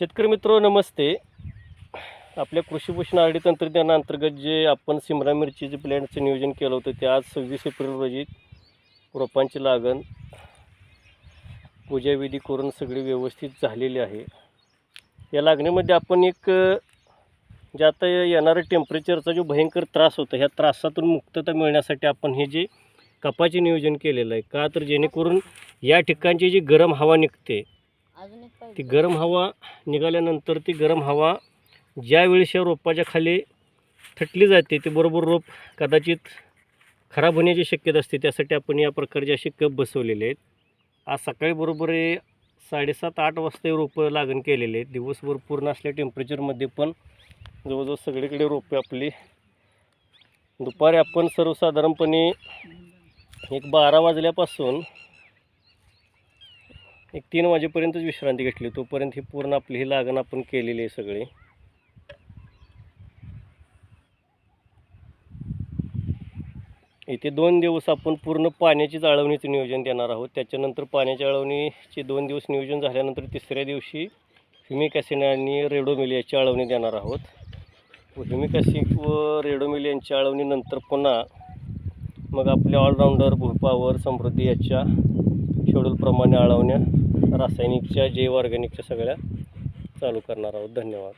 शेतकरी मित्र नमस्ते. आपल्या कृषीभूषण आरडी तंत्रज्ञानाअंतर्गत जे आपण सिमला मिरचीचे प्लॅनचं नियोजन केलं होतं ते आज सव्वीस एप्रिल रोजी रोपांची लागण पूजाविधी करून सगळी व्यवस्थित झालेली आहे. या लागणीमध्ये आपण एक जे आता येणारं टेम्परेचरचा जो भयंकर त्रास होता ह्या त्रासातून मुक्तता मिळण्यासाठी आपण हे जे कपाचे नियोजन केलेलं आहे का तर जेणेकरून या ठिकाणची जी गरम हवा निघते ती गरम हवा निघाल्यानंतर ती गरम हवा ज्यावेळेस या रोपाच्या खाली थटली जाते ते बरोबर रोप कदाचित खराब होण्याची शक्यता असते. त्यासाठी आपण या प्रकारचे असे कप बसवलेले आहेत. आज सकाळी बरोबर हे साडेसात आठ वाजता हे रोपं लागण केलेले आहेत. दिवसभर पूर्ण असल्या टेम्परेचरमध्ये पण जवळजवळ सगळीकडे रोपे आपली. दुपारी आपण सर्वसाधारणपणे एक बारा वाजल्यापासून एक तीन वाजेपर्यंतच विश्रांती घेतली. तोपर्यंत ही पूर्ण आपली ही लागण आपण केलेली आहे सगळी. इथे दोन दिवस आपण पूर्ण पाण्याची जाळवणीचं नियोजन देणार आहोत. त्याच्यानंतर पाण्याच्या जाळवणीचे दोन दिवस नियोजन झाल्यानंतर तिसऱ्या दिवशी ह्युमिक ॲसिड आणि रेडोमिल याची आळवणी देणार आहोत. व ह्युमिक ॲसिड व रेडोमिल यांच्या आळवणीनंतर पुन्हा मग आपल्या ऑलराऊंडर भूपावर समृद्धी याच्या शेड्यूलप्रमाणे आळवण्या रासायनिकच्या जैव ऑर्गॅनिकच्या सगळ्या चालू करणार आहोत. धन्यवाद.